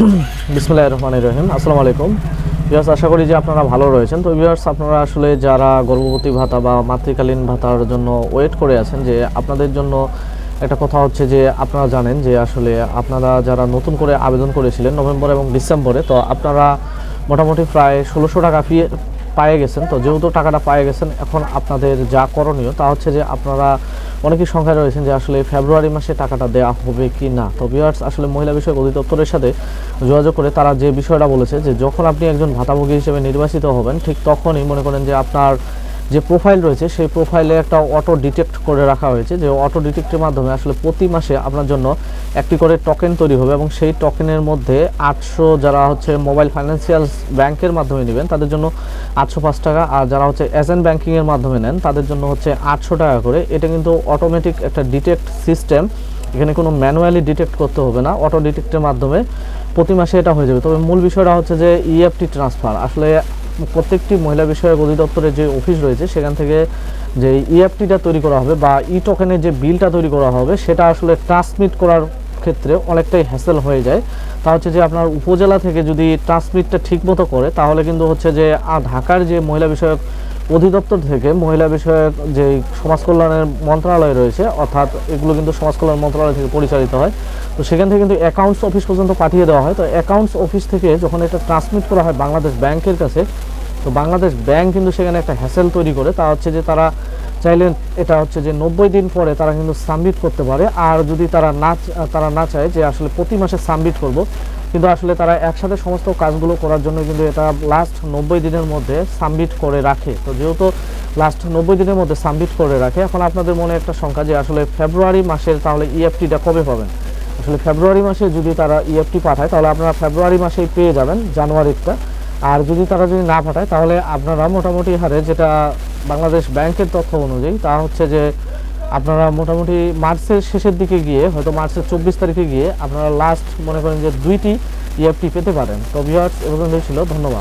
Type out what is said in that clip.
বিসমুল্লাহ রহমান রহিম। আসসালামু আলাইকুম। ইয়াস আশা করি যে আপনারা ভালো রয়েছেন। তো ইয়ার্স আপনারা আসলে যারা গর্ভবতী ভাতা বা মাতৃকালীন ভাতার জন্য ওয়েট করে আছেন, যে আপনাদের জন্য একটা কথা হচ্ছে যে আপনারা জানেন যে আসলে আপনারা যারা নতুন করে আবেদন করেছিলেন নভেম্বর এবং ডিসেম্বরে, তো আপনারা মোটামুটি প্রায় ষোলোশো টাকা ফি পায়ে গেছেন, তো যেহেতু টাকাটা পায়ে গেছেন, এখন আপনাদের যা করণীয় তা হচ্ছে যে আপনারা অনেকেই সংখ্যায় রয়েছেন যে আসলে ফেব্রুয়ারি মাসে টাকাটা দেওয়া হবে কি না। তো ভিউয়ার্স আসলে মহিলা বিষয়ক অধিদপ্তরের সাথে যোগাযোগ করে তারা যে বিষয়টা বলেছে যে যখন আপনি একজন ভাতাভোগী হিসেবে নির্বাচিত হবেন, ঠিক তখনই মনে করেন যে আপনার যে প্রোফাইল রয়েছে, সেই প্রোফাইলে একটা অটো ডিটেক্ট করে রাখা হয়েছে যে অটো ডিটেক্টের মাধ্যমে আসলে প্রতি মাসে আপনার জন্য একটি করে টোকেন তৈরি হবে এবং সেই টোকেনের মধ্যে আটশো যারা হচ্ছে মোবাইল ফাইন্যান্সিয়াল ব্যাংকের মাধ্যমে নেবেন, তাদের জন্য আটশো পাঁচ টাকা। আর যারা হচ্ছে এজেন্ট ব্যাংকিংয়ের মাধ্যমে নেন, তাদের জন্য হচ্ছে আটশো টাকা করে। এটা কিন্তু অটোমেটিক একটা ডিটেক্ট সিস্টেম এখানে কোনো ম্যানুয়ালি ডিটেক্ট করতে হবে না। অটো ডিটেক্টের মাধ্যমে প্রতি মাসে এটা হয়ে যাবে। তবে মূল বিষয়টা হচ্ছে যে ইএফটি ট্রান্সফার আসলে প্রত্যেকটি মহিলা বিষয়ক অধিদপ্তরের যে অফিস রয়েছে, সেখান থেকে যে ইএফটিটা তৈরি করা হবে বা ই টোকেনের যে বিলটা তৈরি করা হবে, সেটা আসলে ট্রান্সমিট করার ক্ষেত্রে অনেকটাই হ্যাসেল হয়ে যায়। তা হচ্ছে যে আপনার উপজেলা থেকে যদি ট্রান্সমিটটা ঠিকমতো করে, তাহলে কিন্তু হচ্ছে যে ঢাকার যে মহিলা বিষয়ক অধিদপ্তর থেকে মহিলা বিষয়ক যে সমাজ কল্যাণের মন্ত্রণালয় রয়েছে, অর্থাৎ এগুলো কিন্তু সমাজ কল্যাণ মন্ত্রণালয় থেকে পরিচালিত হয়, তো সেখান থেকে কিন্তু অ্যাকাউন্টস অফিস পর্যন্ত পাঠিয়ে দেওয়া হয়। তো অ্যাকাউন্টস অফিস থেকে যখন এটা ট্রান্সমিট করা হয় বাংলাদেশ ব্যাংকের কাছে তো বাংলাদেশ ব্যাংক কিন্তু সেখানে একটা হ্যাসেল তৈরি করে, তা হচ্ছে যে তারা চাইলে এটা হচ্ছে যে নব্বই দিন পরে তারা কিন্তু সাবমিট করতে পারে। আর যদি তারা না তারা না চায় যে আসলে প্রতি মাসে সাবমিট করব, কিন্তু আসলে তারা একসাথে সমস্ত কাজগুলো করার জন্য কিন্তু এটা লাস্ট নব্বই দিনের মধ্যে সাবমিট করে রাখে। তো যেহেতু লাস্ট নব্বই দিনের মধ্যে সাবমিট করে রাখে, এখন আপনাদের মনে একটা সংখ্যা যে আসলে ফেব্রুয়ারি মাসের তাহলে ইএফটিটা কবে পাবেন? আসলে ফেব্রুয়ারি মাসে যদি তারা ইএফটি পাঠায়, তাহলে আপনারা ফেব্রুয়ারি মাসেই পেয়ে যাবেন জানুয়ারিটা আর যদি তারা যদি না পাঠায়, তাহলে আপনারা মোটামুটি হারে যেটা বাংলাদেশ ব্যাংকের তথ্য অনুযায়ী, তা হচ্ছে যে আপনারা মোটামুটি মার্চের শেষের দিকে গিয়ে, হয়তো মার্চের চব্বিশ তারিখে গিয়ে আপনারা লাস্ট মনে করেন যে দুইটি ইএফটি পেতে পারেন। তো বিহার এবং ছিল। ধন্যবাদ।